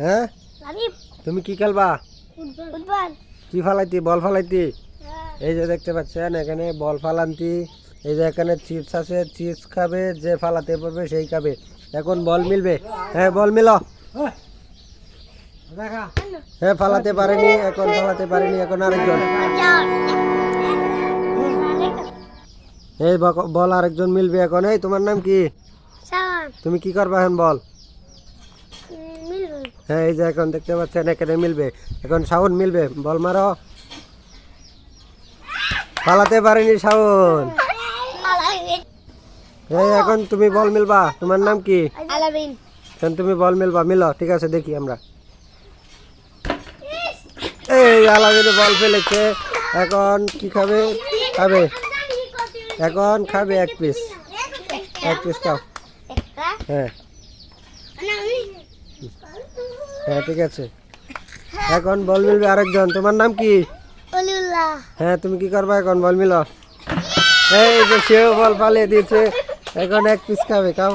হ্যাঁ? তুমি কি খেলবা? কি ফালাইতি? বল ফালাইতি? এই যে দেখতে পাচ্ছেন এখানে বল ফালান্তি। এই যে এখানে চিপস আছে চিপস খাবে যে ফালাতে পারবে সেই খাবে। এখন বল মিলবে। হ্যাঁ বল মিল। হ্যাঁ ফালাতে পারেনি এখন ফালাতে পারেনি এখন আরেকজন। এই বল আরেকজন মিলবে এখন। এই তোমার নাম কি? তুমি কি করবা এখন বল? হ্যাঁ এই যে এখন দেখতে পাচ্ছেন এখানে মিলবে। এখন শাওন মিলবে। বল মারো। পালাতে পারেনি শাওন। এই এখন তুমি বল মিলবা। তোমার নাম কি? এখন তুমি বল মিলবা। মিলো ঠিক আছে দেখি আমরা। এই আলামিনে বল ফেলেছে। এখন কি খাবে? খাবে। এখন খাবে এক পিস এক পিস খাও। হ্যাঁ। হ্যাঁ ঠিক আছে। এখন বল মিলবে আরেকজন। তোমার নাম কি? হ্যাঁ তুমি কি করবা এখন? বল মিল। এই যে সেও বল পালিয়ে দিয়েছে। এখন এক পিস খাবে খাও।